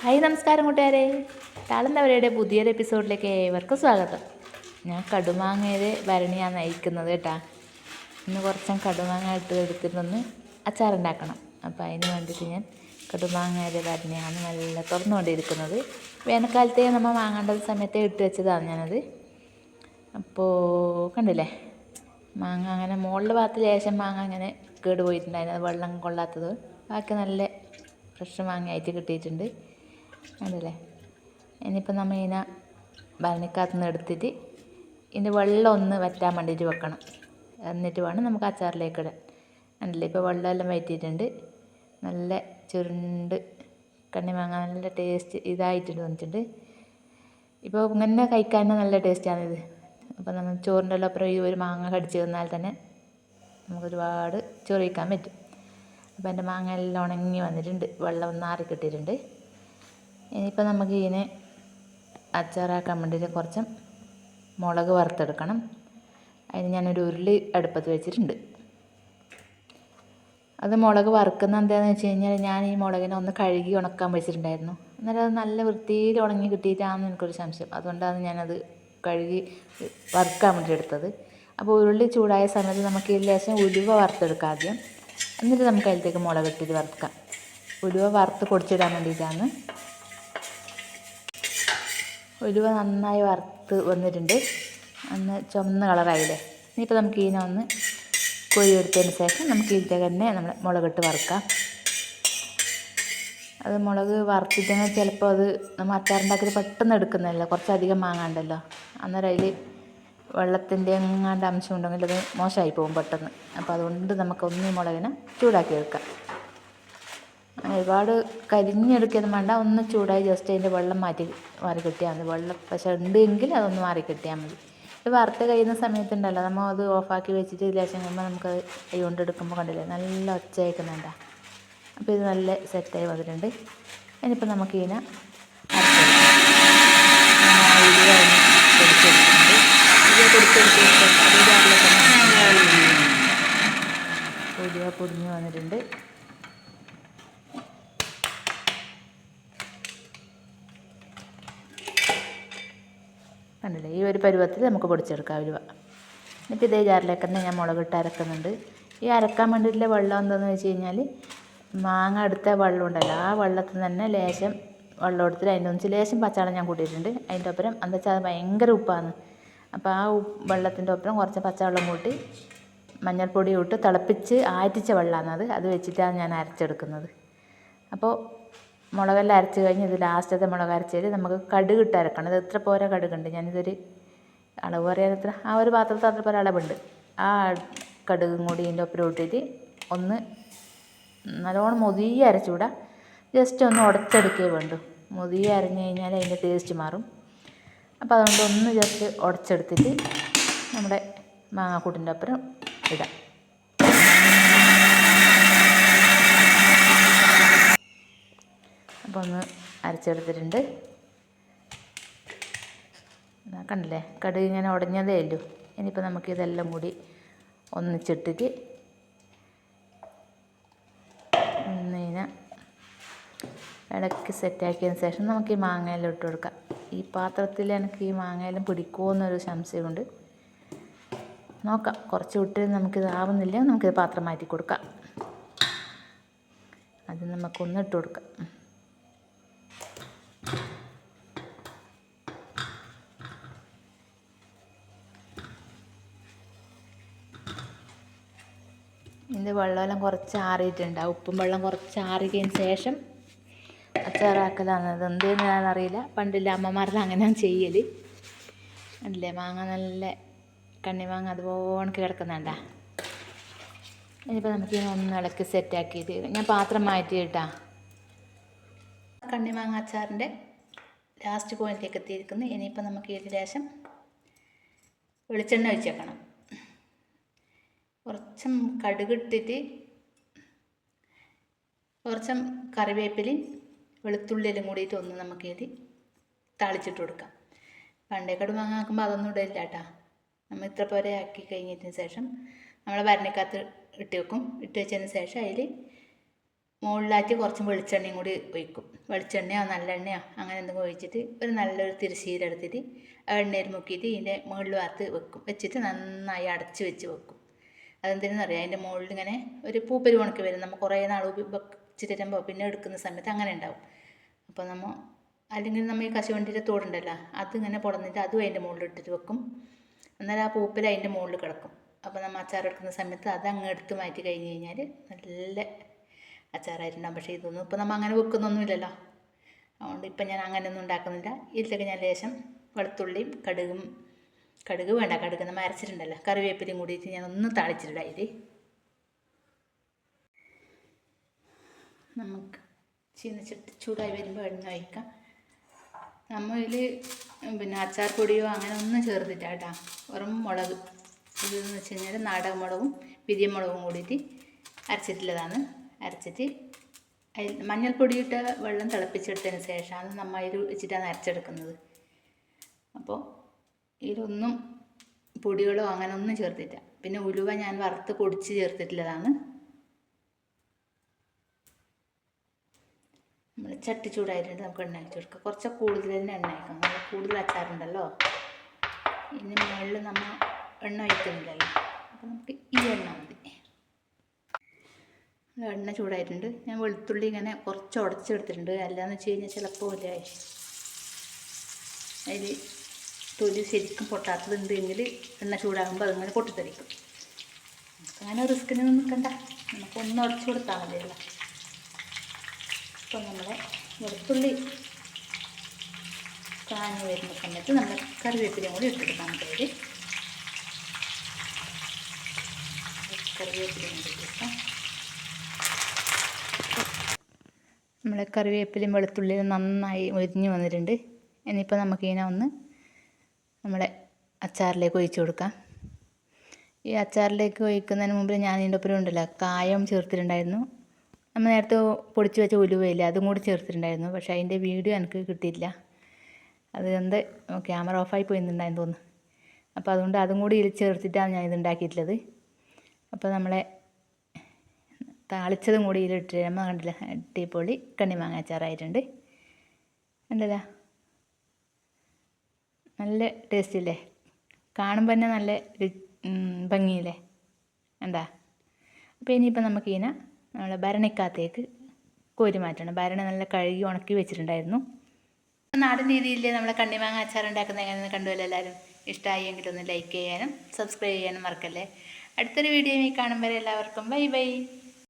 Hi നമസ്കാരം കൂട്ടുകാരെ. താളന്തവരയുടെ പുതിയൊരു എപ്പിസോഡിലേക്ക് ഏവർക്കും സ്വാഗതം. ഞാൻ കടുമാങ്ങയുടെ ഭരണിയാണ് നയിക്കുന്നത് കേട്ടാ. ഇന്ന് കുറച്ചും കടുമാങ്ങ ഇട്ട് എടുത്തിട്ടൊന്ന് അച്ചാറുണ്ടാക്കണം. അപ്പോൾ അതിന് വേണ്ടിയിട്ട് ഞാൻ കടുമാങ്ങയുടെ ഭരണിയാണ് നല്ല തുറന്നുകൊണ്ടിരിക്കുന്നത് വേനൽക്കാലത്തെ നമ്മൾ വാങ്ങേണ്ട സമയത്തെ ഇട്ട് വെച്ചതാണ് ഞാനത്. അപ്പോൾ കണ്ടില്ലേ? മാങ്ങ അങ്ങനെ മുകളിൽ ഭാഗത്ത് ശേഷം മാങ്ങ അങ്ങനെ കേട് പോയിട്ടുണ്ടായിരുന്നു അത് വെള്ളം കൊള്ളാത്തത്. ബാക്കി നല്ല ഫ്രഷ് മാങ്ങയായിട്ട് കിട്ടിയിട്ടുണ്ട്. അതല്ലേ ഇനിയിപ്പോൾ നമ്മൾ ഇതിനെ ഭരണിക്കകത്ത് നിന്ന് എടുത്തിട്ട് ഇതിന്റെ വെള്ളം ഒന്ന് വറ്റാൻ വേണ്ടിയിട്ട് വെക്കണം. എന്നിട്ട് വേണം നമുക്ക് അച്ചാറിലേക്ക് ഇടാൻ. കണ്ടില്ലേ? ഇപ്പോൾ വെള്ളമെല്ലാം വറ്റിയിട്ടുണ്ട്. നല്ല ചുരുണ്ട് കണ്ണിമാങ്ങ നല്ല ടേസ്റ്റ് ഇതായിട്ടുണ്ട് വന്നിട്ടുണ്ട്. ഇപ്പോൾ ഇങ്ങനെ കഴിക്കാൻ നല്ല ടേസ്റ്റാണിത് അപ്പോൾ നമ്മൾ ചോറിന്റെ എല്ലാം അപ്പുറം ഈ ഒരു മാങ്ങ കടിച്ച് തിന്നാൽ തന്നെ നമുക്ക് ഒരുപാട് ചോറ് കഴിക്കാൻ പറ്റും. അപ്പോൾ എന്റെ മാങ്ങ എല്ലാം ഉണങ്ങി വന്നിട്ടുണ്ട്. വെള്ളം ഒന്ന് ആറി കിട്ടിയിട്ടുണ്ട് ഇനിയിപ്പോൾ നമുക്ക് ഇതിനെ അച്ചാറാക്കാൻ വേണ്ടിയിട്ട് കുറച്ച് മുളക് വറുത്തെടുക്കണം. അതിന് ഞാനൊരു ഉരുളി അടുപ്പത്ത് വെച്ചിട്ടുണ്ട്. അത് മുളക് വറുക്കുന്ന എന്താണെന്ന് വെച്ച് കഴിഞ്ഞാൽ ഞാൻ ഈ മുളകിനെ ഒന്ന് കഴുകി ഉണക്കാൻ വെച്ചിട്ടുണ്ടായിരുന്നു. അന്നേരം അത് നല്ല വൃത്തിയിൽ ഉണങ്ങി കിട്ടിയിട്ടാണെന്ന് എനിക്കൊരു സംശയം. അതുകൊണ്ടാണ് ഞാനത് കഴുകി വറുക്കാൻ വേണ്ടി എടുത്തത്. അപ്പോൾ ഉരുളി ചൂടായ സമയത്ത് നമുക്ക് ഈ ലേശം ഉലുവ വറുത്തെടുക്കാം ആദ്യം. എന്നിട്ട് നമുക്ക് അതിലേക്ക് മുളക് ഇട്ടിട്ട് വറുക്കാം. ഉലുവ വറുത്ത് പൊടിച്ചിടാൻ വേണ്ടിയിട്ടാണ് ഉലുവ നന്നായി വറുത്ത് വന്നിട്ടുണ്ട്. അന്ന് ചുമന്ന കളറായില്ലേ? ഇനിയിപ്പോൾ നമുക്ക് ഇതിനെ ഒന്ന് കോരിയെടുത്തതിന് ശേഷം നമുക്ക് ഇതിന്റെ തന്നെ നമ്മൾ മുളകിട്ട് വറുക്കാം. അത് മുളക് വറുത്തിട്ടെങ്കിൽ ചിലപ്പോൾ അത് നമ്മൾ അച്ചാറുണ്ടാക്കിയത് പെട്ടെന്ന് എടുക്കുന്നതല്ല? കുറച്ചധികം മാങ്ങാണ്ടല്ലോ. അന്നേരം അതിൽ വെള്ളത്തിന്റെ എങ്ങാണ്ട് അംശം ഉണ്ടെങ്കിൽ അത് മോശമായി പോകും പെട്ടെന്ന്. അപ്പോൾ അതുകൊണ്ട് നമുക്ക് ഒന്ന് മുളകിനെ ചൂടാക്കി എടുക്കാം. ഒരുപാട് കരിഞ്ഞെടുക്കുകയൊന്നും വേണ്ട ഒന്ന് ചൂടായി ജസ്റ്റ് അതിന്റെ വെള്ളം മാറ്റി മാറി കിട്ടിയാൽ മതി വെള്ളം പക്ഷേ ഉണ്ടെങ്കിൽ അതൊന്ന് മാറി കിട്ടിയാൽ മതി ഇത് വറുത്ത് കഴിയുന്ന സമയത്തുണ്ടല്ലോ നമ്മൾ അത് ഓഫാക്കി വെച്ചിട്ട് ലേശം കഴിയുമ്പോൾ നമുക്ക് കൈ കൊണ്ട് എടുക്കുമ്പോൾ കണ്ടില്ലേ നല്ല ഒച്ച കേൾക്കുന്നുണ്ടാ അപ്പോൾ ഇത് നല്ല സെറ്റായി വന്നിട്ടുണ്ട് ഇനിയിപ്പോൾ നമുക്ക് ഇതിനെ പൊടിഞ്ഞ് വന്നിട്ടുണ്ട് കണ്ടില്ലേ? ഈ ഒരു പരുവത്തിൽ നമുക്ക് പൊടിച്ചെടുക്കാം ഉലുവ. എന്നിട്ട് ഇതേ ജാറിലേക്ക് തന്നെ ഞാൻ മുളകിട്ട് അരക്കുന്നുണ്ട്. ഈ അരക്കാൻ വേണ്ടിയിട്ടുള്ള വെള്ളം എന്താണെന്ന് വെച്ച് കഴിഞ്ഞാൽ മാങ്ങ എടുത്ത വെള്ളം ഉണ്ടല്ലോ. ആ വെള്ളത്തിൽ തന്നെ ലേശം വെള്ളം എടുത്തിട്ട് അതിന്റെ ഒന്നിച്ച് ലേശം പച്ചാളം ഞാൻ കൂട്ടിയിട്ടുണ്ട്. അതിന്റെ ഒപ്പരം എന്താ വെച്ചാൽ അത് ഭയങ്കര ഉപ്പാണ്. അപ്പോൾ ആ വെള്ളത്തിന്റെ ഒപ്പരം കുറച്ച് പച്ചവെള്ളം കൂട്ടി മഞ്ഞൾപ്പൊടി ഇട്ട് തിളപ്പിച്ച് ആറ്റിച്ച വെള്ളമാണ് അത്. അത് വെച്ചിട്ടാണ് ഞാൻ അരച്ചെടുക്കുന്നത്. അപ്പോൾ മുളകെല്ലാം അരച്ച് കഴിഞ്ഞ് ഇത് ലാസ്റ്റത്തെ മുളക് അരച്ചതിൽ നമുക്ക് കടുക് ഇട്ട് അരക്കണം. ഇത് എത്ര പോര കടുകുണ്ട്? ഞാനിതൊരു അളവ് പറയാൻ എത്ര? ആ ഒരു പാത്രത്തിൽ അത്ര പോലെ അളവുണ്ട്. ആ കടുകും കൂടി ഇതിന്റെ ഒപ്പം ഇട്ടിട്ട് ഒന്ന് നല്ലോണം മുതിയെ അരച്ചുകൂടാ ജസ്റ്റ് ഒന്ന് ഉടച്ചെടുക്കേ വേണ്ടു. മുതിയെ അരഞ്ഞു കഴിഞ്ഞാൽ അതിന്റെ ടേസ്റ്റ് മാറും. അപ്പോൾ അതുകൊണ്ട് ഒന്ന് ജസ്റ്റ് ഉടച്ചെടുത്തിട്ട് നമ്മുടെ മാങ്ങാക്കൂട്ടിന്റെ ഒപ്പരം ഇടാം. അപ്പോൾ ഒന്ന് അരച്ചെടുത്തിട്ടുണ്ട്. കണ്ടില്ലേ? കടുക് ഇങ്ങനെ ഉടഞ്ഞതേ ഉള്ളൂ. ഇനിയിപ്പോൾ നമുക്ക് ഇതെല്ലാം കൂടി ഒന്നിച്ചിട്ടിട്ട് ഒന്നിനെ ഇടയ്ക്ക് സെറ്റാക്കിയതിന് ശേഷം നമുക്ക് ഈ മാങ്ങയെല്ലാം ഇട്ട് കൊടുക്കാം. ഈ പാത്രത്തിൽ എനിക്ക് ഈ മാങ്ങയെല്ലാം പിടിക്കുമോ എന്നൊരു സംശയമുണ്ട്. നോക്കാം. കുറച്ച് വിട്ട് നമുക്കിത് ആവുന്നില്ല. നമുക്കിത് പാത്രം മാറ്റി കൊടുക്കാം. അത് നമുക്കൊന്ന് ഇട്ട് കൊടുക്കാം. വെള്ളമെല്ലാം കുറച്ച് ആറിയിട്ടുണ്ട്. ആ ഉപ്പും വെള്ളം കുറച്ച് ആറിയതിന് ശേഷം അച്ചാറാക്കലാണ്. അത് എന്തെന്ന് ഞാനറിയില്ല. പണ്ടില്ല അമ്മമാരുടെ അങ്ങനെയാണ് ചെയ്യൽ അല്ലേ? മാങ്ങ നല്ല കണ്ണിമാങ്ങ അതുപോലെ കിടക്കുന്നുണ്ടാ? ഇനിയിപ്പോൾ നമുക്ക് ഇതിനെ ഒന്ന് ഇളക്കി സെറ്റാക്കിയിട്ട് ഞാൻ പാത്രം മാറ്റി മാറ്റിയിട്ടാ കണ്ണിമാങ്ങ അച്ചാറിന്റെ ലാസ്റ്റ് പോയിന്റിലേക്ക് എത്തിയിരിക്കുന്നു. ഇനിയിപ്പോൾ നമുക്ക് ഇതിന് ശേഷം വെളിച്ചെണ്ണ ഒഴിച്ചേക്കണം കുറച്ചും കടുകിട്ടിട്ട് കുറച്ചും കറിവേപ്പിലയും വെളുത്തുള്ളിയിലും കൂടിയിട്ട് ഒന്ന് നമുക്ക് ഇത് താളിച്ചിട്ട് കൊടുക്കാം. പണ്ടേ കടുമാങ്ങ ആക്കുമ്പോൾ അതൊന്നും ഇടില്ല കേട്ടാ നമ്മൾ ഇത്ര പോരെ ആക്കി കഴിഞ്ഞതിന് ശേഷം നമ്മൾ ഭരണിക്കകത്ത് ഇട്ട് വെക്കും. ഇട്ട് വെച്ചതിന് ശേഷം അതിൽ മുകളിലാക്കി കുറച്ച് വെളിച്ചെണ്ണയും കൂടി ഒഴിക്കും. വെളിച്ചെണ്ണയോ നല്ലെണ്ണയോ അങ്ങനെ എന്തെങ്കിലും ഒഴിച്ചിട്ട് ഒരു നല്ലൊരു എടുത്തിട്ട് ആ എണ്ണയിൽ മുക്കിയിട്ട് ഇതിന്റെ മുകളിൽ വാർത്ത് വെക്കും. വെച്ചിട്ട് നന്നായി അടച്ച് വെച്ച് വെക്കും. അതെന്തിനെന്ന് അറിയാം അതിന്റെ മുകളിൽ ഇങ്ങനെ ഒരു പൂപ്പരി ഉണക്കി വരും. നമ്മൾ കുറേ നാൾ വരുമ്പോൾ പിന്നെ എടുക്കുന്ന സമയത്ത് അങ്ങനെ ഉണ്ടാവും. അപ്പോൾ നമ്മൾ അല്ലെങ്കിൽ നമ്മൾ ഈ കശുവണ്ടിയുടെ തോടുണ്ടല്ലോ അതിങ്ങനെ പൊടന്നിട്ട് അതും അതിന്റെ മുകളിൽ ഇട്ടിട്ട് വെക്കും. എന്നാൽ ആ പൂപ്പൽ അതിന്റെ മുകളിൽ കിടക്കും. അപ്പോൾ നമ്മൾ അച്ചാർ എടുക്കുന്ന സമയത്ത് അത് അങ്ങ് എടുത്ത് മാറ്റി കഴിഞ്ഞ് കഴിഞ്ഞാൽ നല്ല അച്ചാറായിട്ടുണ്ടാകും പക്ഷേ ഇതൊന്നും ഇപ്പോൾ നമ്മൾ അങ്ങനെ വെക്കുന്നൊന്നുമില്ലല്ലോ. അതുകൊണ്ട് ഇപ്പം ഞാൻ അങ്ങനെയൊന്നും ഉണ്ടാക്കുന്നില്ല. ഇതിലൊക്കെ ഞാൻ ലേശം വെളുത്തുള്ളിയും കടുകും കടുക് വേണ്ട കടുക് നമ്മൾ അരച്ചിട്ടുണ്ടല്ലോ. കറിവേപ്പിലയും കൂടിയിട്ട് ഞാൻ ഒന്ന് താളിച്ചിട്ടില്ല ഇത് നമുക്ക് ചീനിച്ചിട്ട് ചൂടായി വരുമ്പോൾ എണ്ണ വയ്ക്കാം നമ്മൾ ഇതിൽ പിന്നെ അച്ചാർ പൊടിയോ അങ്ങനെ ഒന്നും ചേർത്തിട്ട കേട്ടോ. വെറും മുളക്. ഇതെന്ന് വെച്ച് കഴിഞ്ഞാൽ നാടക മുളകും പിരിയമുളകും കൂടിയിട്ട് അരച്ചിട്ടുള്ളതാണ്. അരച്ചിട്ട് അതിൽ മഞ്ഞൾപ്പൊടിയിട്ട് വെള്ളം തിളപ്പിച്ചെടുത്തതിന് ശേഷമാണ് നമ്മൾ അതിൽ വെച്ചിട്ടാണ് അരച്ചെടുക്കുന്നത്. ഇതിലൊന്നും പൊടികളോ അങ്ങനെ ഒന്നും ചേർത്തിട്ടില്ല. പിന്നെ ഉലുവ ഞാൻ വറുത്ത് പൊടിച്ച് ചേർത്തിട്ടുള്ളതാണ്. നമ്മൾ ചട്ടി ചൂടായിട്ട് നമുക്ക് എണ്ണ ഒഴിച്ച് കൊടുക്കാം. കുറച്ച് കൂടുതൽ തന്നെ എണ്ണ അയക്കാം നമ്മൾ കൂടുതൽ അച്ചാറുണ്ടല്ലോ. ഇനി മുകളിൽ നമ്മൾ എണ്ണ ഒഴിക്കുന്നില്ലല്ലോ. അപ്പോൾ നമുക്ക് ഈ എണ്ണ മതി. എണ്ണ ചൂടായിട്ടുണ്ട്. ഞാൻ വെളുത്തുള്ളി ഇങ്ങനെ കുറച്ച് ഉടച്ചെടുത്തിട്ടുണ്ട് അല്ലാന്ന് വെച്ച് കഴിഞ്ഞാൽ ചിലപ്പോൾ ഇല്ലേ അതിൽ തൊലി ശരിക്കും പൊട്ടാത്തതുണ്ട് എങ്കിൽ എണ്ണ ചൂടാകുമ്പോൾ അതിങ്ങനെ പൊട്ടിത്തെറിക്കും. അങ്ങനെ റിസ്ക്കിന് നിൽക്കണ്ട. നമുക്ക് ഒന്ന് ഉടച്ചു കൊടുത്താൽ മതിയല്ല അപ്പോൾ നമ്മുടെ വെളുത്തുള്ളി കാഞ്ഞ് വരുന്ന സമയത്ത് നമ്മൾ കറിവേപ്പിലയും കൂടി ഇട്ടെടുക്കാൻ പേര് കറിവേപ്പിലയും കൂടി നമ്മളെ കറിവേപ്പിലയും വെളുത്തുള്ളിയും നന്നായി ഒരിഞ്ഞ് വന്നിട്ടുണ്ട്. ഇനിയിപ്പോൾ നമുക്കിതിനെ ഒന്ന് നമ്മളെ അച്ചാറിലേക്ക് ഒഴിച്ച് കൊടുക്കാം. ഈ അച്ചാറിലേക്ക് ഒഴിക്കുന്നതിന് മുമ്പ് ഞാൻ ഇതിന്റെ ഒപ്പം ഉണ്ടല്ലോ കായം ചേർത്തിട്ടുണ്ടായിരുന്നു. നമ്മൾ നേരത്തെ പൊടിച്ച് വെച്ച ഉലുവയില്ല അതും കൂടി ചേർത്തിട്ടുണ്ടായിരുന്നു. പക്ഷേ അതിന്റെ വീഡിയോ എനിക്ക് കിട്ടിയില്ല അത് എന്ത് ക്യാമറ ഓഫായി പോയിരുന്നുണ്ടായെന്ന് തോന്നുന്നു. അപ്പോൾ അതുകൊണ്ട് അതും കൂടി ചേർത്തിട്ടാണ് ഞാൻ ഇത് ഉണ്ടാക്കിയിട്ടുള്ളത്. അപ്പോൾ നമ്മളെ താളിച്ചതും കൂടി ഇതിലിട്ട് നമ്മൾ കണ്ടില്ല അടിപൊളി കണ്ണിമാങ്ങ അച്ചാറായിട്ടുണ്ട്. ഉണ്ടല്ലോ നല്ല ടേസ്റ്റ് ഇല്ലേ കാണുമ്പോൾ തന്നെ നല്ല ഭംഗിയില്ലേ? എന്താ? അപ്പോൾ ഇനിയിപ്പോൾ നമുക്ക് ഇതിനെ നമ്മൾ ഭരണിക്കകത്തേക്ക് കോരി മാറ്റണം. ഭരണി നല്ല കഴുകി ഉണക്കി വെച്ചിട്ടുണ്ടായിരുന്നു. നാടൻ രീതിയിൽ നമ്മളെ കണ്ണിമാങ്ങ അച്ചാർ ഉണ്ടാക്കുന്ന എങ്ങനെയെന്ന് കണ്ടുവല്ലോ എല്ലാവരും? ഇഷ്ടമായി എങ്കിൽ ഒന്ന് ലൈക്ക് ചെയ്യാനും സബ്സ്ക്രൈബ് ചെയ്യാനും മറക്കല്ലേ. അടുത്തൊരു വീഡിയോ കാണുമ്പോൾ എല്ലാവർക്കും. Bye bye